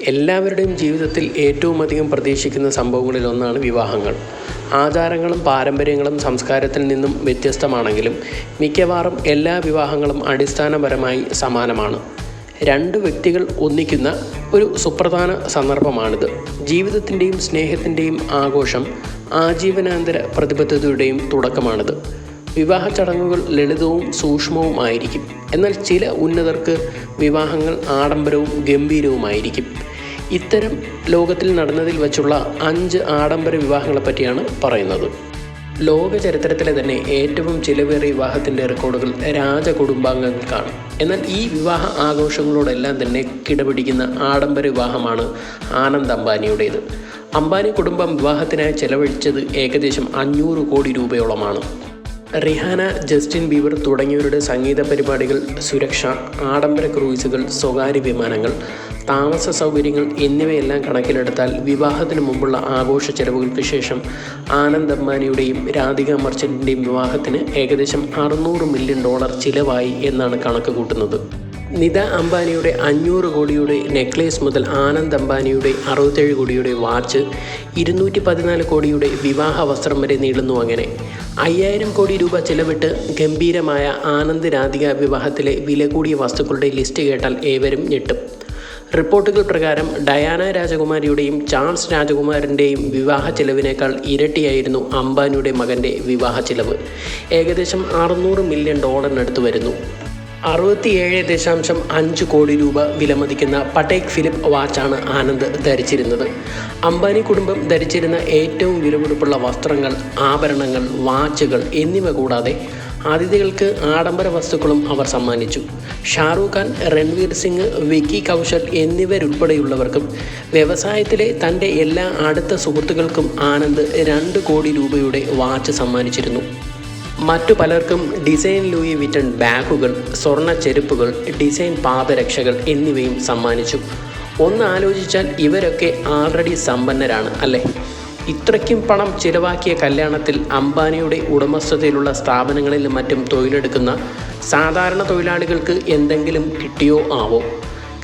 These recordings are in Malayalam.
എല്ലാവരുടെയും ജീവിതത്തിൽ ഏറ്റവും അധികം പ്രതീക്ഷിക്കുന്ന സംഭവങ്ങളിൽ ഒന്നാണ് വിവാഹങ്ങൾ. ആചാരങ്ങളും പാരമ്പര്യങ്ങളും സംസ്കാരത്തിൽ നിന്നും വ്യത്യസ്തമാണെങ്കിലും മിക്കവാറും എല്ലാ വിവാഹങ്ങളും അടിസ്ഥാനപരമായി സമാനമാണ്. രണ്ട് വ്യക്തികൾ ഒന്നിക്കുന്ന ഒരു സുപ്രധാന സന്ദർഭമാണിത്. ജീവിതത്തിന്റെയും സ്നേഹത്തിന്റെയും ആഘോഷം ആജീവനാന്തര പ്രതിബദ്ധതയുടെയും തുടക്കമാണിത്. വിവാഹ ചടങ്ങുകൾ ലളിതവും സൂക്ഷ്മവും ആയിരിക്കും എന്നാൽ ചില ഉന്നതർക്ക് വിവാഹങ്ങൾ ആഡംബരവും ഗംഭീരവുമായിരിക്കും. ഇത്തരം ലോകത്തിൽ നടന്നതിൽ വച്ചുള്ള അഞ്ച് ആഡംബര വിവാഹങ്ങളെ പറ്റിയാണ് പറയുന്നത്. ലോക ചരിത്രത്തിലെ തന്നെ ഏറ്റവും ചിലവേറിയ വിവാഹത്തിന്റെ റെക്കോർഡുകൾ രാജകുടുംബാംഗങ്ങൾക്കാണ് എന്നാൽ ഈ വിവാഹ ആഘോഷങ്ങളോടെല്ലാം തന്നെ കിടപിടിക്കുന്ന ആഡംബര വിവാഹമാണ് ആനന്ദ് അംബാനിയുടേത്. അംബാനി കുടുംബം വിവാഹത്തിനായി ചെലവഴിച്ചത് ഏകദേശം അഞ്ഞൂറ് കോടി രൂപയോളമാണ്. റിഹാന ജസ്റ്റിൻ ബീവർ തുടങ്ങിയവരുടെ സംഗീത പരിപാടികൾ സുരക്ഷ ആഡംബര ക്രൂയിസുകൾ സ്വകാര്യ വിമാനങ്ങൾ താമസ സൗകര്യങ്ങൾ എന്നിവയെല്ലാം കണക്കിലെടുത്താൽ വിവാഹത്തിന് മുമ്പുള്ള ആഘോഷ ചെലവുകൾക്ക് ശേഷം ആനന്ദ് അംബാനിയുടെയും രാധിക മർച്ചന്റിന്റെയും വിവാഹത്തിന് ഏകദേശം അറുന്നൂറ് മില്യൺ ഡോളർ ചിലവായി എന്നാണ് കണക്ക് കൂട്ടുന്നത്. നിത അംബാനിയുടെ അഞ്ഞൂറ് കോടിയുടെ നെക്ലേസ് മുതൽ ആനന്ദ് അംബാനിയുടെ അറുപത്തേഴ് കോടിയുടെ വാച്ച് ഇരുന്നൂറ്റി പതിനാല് കോടിയുടെ വിവാഹ വസ്ത്രം വരെ നീളുന്നു അങ്ങനെ. അയ്യായിരം കോടി രൂപ ചിലവിട്ട് ഗംഭീരമായ ആനന്ദ് രാധിക വിവാഹത്തിലെ വില കൂടിയ വസ്തുക്കളുടെ ലിസ്റ്റ് കേട്ടാൽ ഏവരും ഞെട്ടും. റിപ്പോർട്ടുകൾ പ്രകാരം ഡയാന രാജകുമാരിയുടെയും ചാൾസ് രാജകുമാരന്റെയും വിവാഹ ചെലവിനേക്കാൾ ഇരട്ടിയായിരുന്നു അംബാനിയുടെ മകന്റെ വിവാഹ ചെലവ്. ഏകദേശം അറുന്നൂറ് മില്യൺ ഡോളറിനടുത്ത് വരുന്നു. അറുപത്തിയേഴ് ദശാംശം അഞ്ച് കോടി രൂപ വിലമതിക്കുന്ന പട്ടേക് ഫിലിപ്പ് വാച്ചാണ് ആനന്ദ് ധരിച്ചിരുന്നത്. അംബാനി കുടുംബം ധരിച്ചിരുന്ന ഏറ്റവും വിലപിടിപ്പുള്ള വസ്ത്രങ്ങൾ ആഭരണങ്ങൾ വാച്ചുകൾ എന്നിവ കൂടാതെ അതിഥികൾക്ക് ആഡംബര വസ്തുക്കളും അവർ സമ്മാനിച്ചു. ഷാറൂഖ് ഖാൻ രൺവീർ സിംഗ് വിക്കി കൗശൽ എന്നിവരുൾപ്പെടെയുള്ളവർക്കും വ്യവസായത്തിലെ തന്റെ എല്ലാ അടുത്ത സുഹൃത്തുക്കൾക്കും ആനന്ദ് രണ്ട് കോടി രൂപയുടെ വാച്ച് സമ്മാനിച്ചിരുന്നു. മറ്റു പലർക്കും ഡിസൈൻ ലൂയി വിറ്റൺ ബാഗുകൾ സ്വർണ ചെരുപ്പുകൾ ഡിസൈൻ പാദരക്ഷകൾ എന്നിവയും സമ്മാനിച്ചു. ഒന്ന് ആലോചിച്ചാൽ ഇവരൊക്കെ ആൾറെഡി സമ്പന്നരാണ് അല്ലേ? ഇത്രയ്ക്കും പണം ചിലവാക്കിയ കല്യാണത്തിൽ അംബാനിയുടെ ഉടമസ്ഥതയിലുള്ള സ്ഥാപനങ്ങളിലും മറ്റും തൊഴിലെടുക്കുന്ന സാധാരണ തൊഴിലാളികൾക്ക് എന്തെങ്കിലും കിട്ടിയോ ആവോ?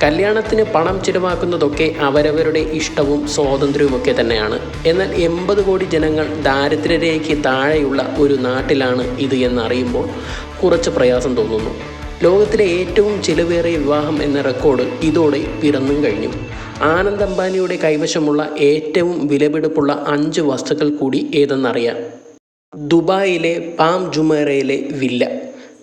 കല്യാണത്തിന് പണം ചിലവാക്കുന്നതൊക്കെ അവരവരുടെ ഇഷ്ടവും സ്വാതന്ത്ര്യവുമൊക്കെ തന്നെയാണ്. എന്നാൽ എൺപത് കോടി ജനങ്ങൾ ദാരിദ്ര്യരേഖയ്ക്ക് താഴെയുള്ള ഒരു നാട്ടിലാണ് ഇത് എന്നറിയുമ്പോൾ കുറച്ച് പ്രയാസം തോന്നുന്നു. ലോകത്തിലെ ഏറ്റവും ചിലവേറിയ വിവാഹം എന്ന റെക്കോർഡ് ഇതോടെ പിറന്നും കഴിഞ്ഞു. ആനന്ദ് അംബാനിയുടെ കൈവശമുള്ള ഏറ്റവും വിലപിടിപ്പുള്ള അഞ്ച് വസ്തുക്കൾ കൂടി ഏതെന്നറിയാം. ദുബായിലെ പാം ജുമേറയിലെ വില്ല.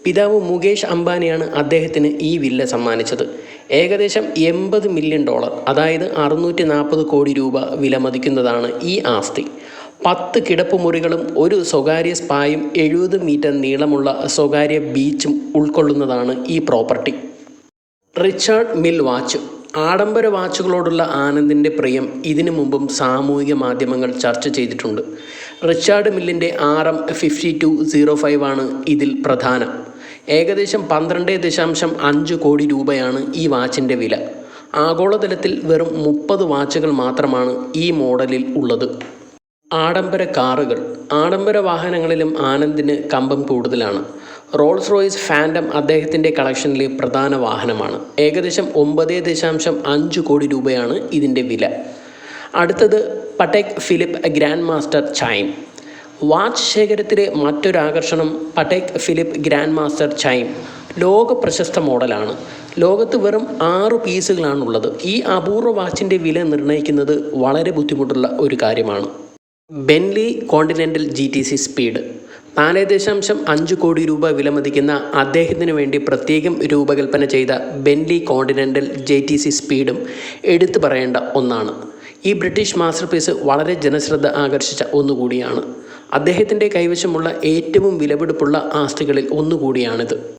പിതാവ് മുകേഷ് അംബാനിയാണ് അദ്ദേഹത്തിന് ഈ വില്ല സമ്മാനിച്ചത്. ഏകദേശം എൺപത് മില്യൺ ഡോളർ അതായത് അറുന്നൂറ്റി നാൽപ്പത് കോടി രൂപ വിലമതിക്കുന്നതാണ് ഈ ആസ്തി. പത്ത് കിടപ്പുമുറികളും ഒരു സ്വകാര്യ സ്പായും എഴുപത് മീറ്റർ നീളമുള്ള സ്വകാര്യ ബീച്ചും ഉൾക്കൊള്ളുന്നതാണ് ഈ പ്രോപ്പർട്ടി. Richard mill watch. ആഡംബര വാച്ചുകളോടുള്ള ആനന്ദിന്റെ പ്രിയം ഇതിനു മുമ്പും സാമൂഹിക മാധ്യമങ്ങൾ ചർച്ച ചെയ്തിട്ടുണ്ട്. Richard മില്ലിന്റെ R M fifty two zero five ആണ് ഇതിൽ പ്രധാനം. ഏകദേശം പന്ത്രണ്ട് ദശാംശം അഞ്ച് കോടി രൂപയാണ് ഈ വാച്ചിന്റെ വില. ആഗോളതലത്തിൽ വെറും മുപ്പത് വാച്ചുകൾ മാത്രമാണ് ഈ മോഡലിൽ ഉള്ളത്. ആഡംബര കാറുകൾ. ആഡംബര വാഹനങ്ങളിലും ആനന്ദിന് കമ്പം കൂടുതലാണ്. റോൾസ് റോയ്സ് ഫാൻഡം അദ്ദേഹത്തിന്റെ കളക്ഷനിലെ പ്രധാന വാഹനമാണ്. ഏകദേശം ഒമ്പത് ദശാംശം അഞ്ച് കോടി രൂപയാണ് ഇതിന്റെ വില. അടുത്തത് Patek Philippe grand master chime. Watch ശേഖരത്തിലെ മറ്റൊരാകർഷണം Patek Philippe grand master chime ലോക പ്രശസ്ത മോഡലാണ്. ലോകത്ത് വെറും ആറ് പീസുകളാണുള്ളത്. ഈ അപൂർവ വാച്ചിന്റെ വില നിർണയിക്കുന്നത് വളരെ ബുദ്ധിമുട്ടുള്ള ഒരു കാര്യമാണ്. Bentley Continental G T C speed. നാല് ദശാംശം അഞ്ച് കോടി രൂപ വിലമതിക്കുന്ന അദ്ദേഹത്തിന് വേണ്ടി പ്രത്യേകം രൂപകൽപ്പന ചെയ്ത Bentley Continental J T C സ്പീഡും എടുത്തു പറയേണ്ട ഒന്നാണ്. ഈ ബ്രിട്ടീഷ് മാസ്റ്റർ പീസ് വളരെ ജനശ്രദ്ധ ആകർഷിച്ച ഒന്നുകൂടിയാണ്. അദ്ദേഹത്തിന്റെ കൈവശമുള്ള ഏറ്റവും വിലപിടിപ്പുള്ള ആസ്തികളിൽ ഒന്നുകൂടിയാണിത്.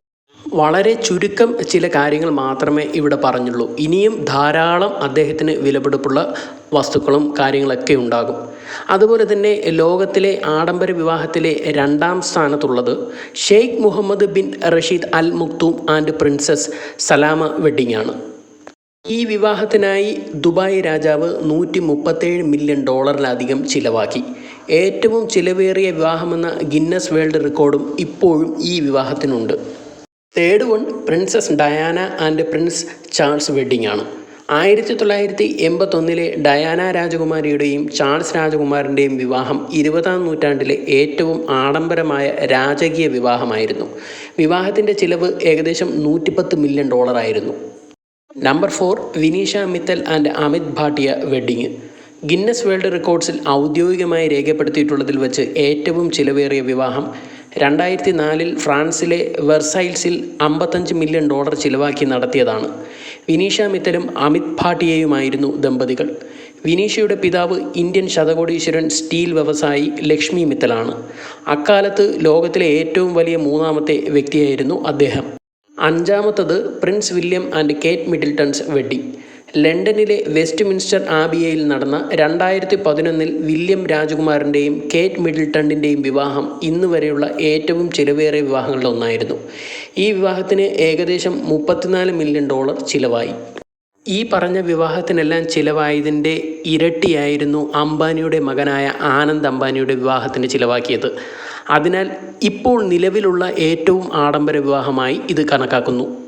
വളരെ ചുരുക്കം ചില കാര്യങ്ങൾ മാത്രമേ ഇവിടെ പറഞ്ഞുള്ളൂ. ഇനിയും ധാരാളം അദ്ദേഹത്തിന് വിലപിടിപ്പുള്ള വസ്തുക്കളും കാര്യങ്ങളൊക്കെ ഉണ്ടാകും. അതുപോലെ തന്നെ ലോകത്തിലെ ആഡംബര വിവാഹത്തിലെ രണ്ടാം സ്ഥാനത്തുള്ളത് Sheikh Mohammed bin Rashid al Maktoum and princess Salama wedding ആണ്. ഈ വിവാഹത്തിനായി ദുബായ് രാജാവ് നൂറ്റി മില്യൺ ഡോളറിലധികം ചിലവാക്കി. ഏറ്റവും ചിലവേറിയ വിവാഹമെന്ന ഗിന്നസ് വേൾഡ് റെക്കോർഡും ഇപ്പോഴും ഈ വിവാഹത്തിനുണ്ട്. Third one princess Diana and prince Charles wedding ആണ്. ആയിരത്തി തൊള്ളായിരത്തി എൺപത്തൊന്നിലെ ഡയാന രാജകുമാരിയുടെയും ചാൾസ് രാജകുമാരന്റെയും വിവാഹം ഇരുപതാം നൂറ്റാണ്ടിലെ ഏറ്റവും ആഡംബരമായ രാജകീയ വിവാഹമായിരുന്നു. വിവാഹത്തിന്റെ ചിലവ് ഏകദേശം നൂറ്റിപ്പത്ത് million ഡോളറായിരുന്നു. Number four Vanisha Mittal and Amit Bhatia wedding Guinness world റെക്കോർഡ്സിൽ ഔദ്യോഗികമായി രേഖപ്പെടുത്തിയിട്ടുള്ളതിൽ വെച്ച് ഏറ്റവും ചിലവേറിയ വിവാഹം രണ്ടായിരത്തി നാലിൽ ഫ്രാൻസിലെ വെർസൈൽസിൽ അമ്പത്തഞ്ച് മില്യൺ ഡോളർ ചിലവാക്കി നടത്തിയതാണ്. വിനീഷ മിത്തലും അമിത് ഭാട്ടിയയുമായിരുന്നു ദമ്പതികൾ. വിനീഷയുടെ പിതാവ് ഇന്ത്യൻ ശതകോടീശ്വരൻ സ്റ്റീൽ വ്യവസായി ലക്ഷ്മി മിത്തലാണ്. അക്കാലത്ത് ലോകത്തിലെ ഏറ്റവും വലിയ മൂന്നാമത്തെ വ്യക്തിയായിരുന്നു അദ്ദേഹം. അഞ്ചാമത്തത് prince William and Kate Middleton's wedding ലണ്ടനിലെ വെസ്റ്റ് മിൻസ്റ്റർ ആബിയയിൽ നടന്ന രണ്ടായിരത്തി പതിനൊന്നിൽ വില്യം രാജകുമാരന്റെയും കേറ്റ് മിഡിൽട്ടണിന്റെയും വിവാഹം ഇന്ന് വരെയുള്ള ഏറ്റവും ചിലവേറിയ വിവാഹങ്ങളിലൊന്നായിരുന്നു. ഈ വിവാഹത്തിന് ഏകദേശം മുപ്പത്തിനാല് മില്യൺ ഡോളർ ചിലവായി. ഈ പറഞ്ഞ വിവാഹത്തിനെല്ലാം ചിലവായതിന്റെ ഇരട്ടിയായിരുന്നു അംബാനിയുടെ മകനായ ആനന്ദ് അംബാനിയുടെ വിവാഹത്തിന് ചിലവാക്കിയത്. അതിനാൽ ഇപ്പോൾ നിലവിലുള്ള ഏറ്റവും ആഡംബര വിവാഹമായി ഇത് കണക്കാക്കുന്നു.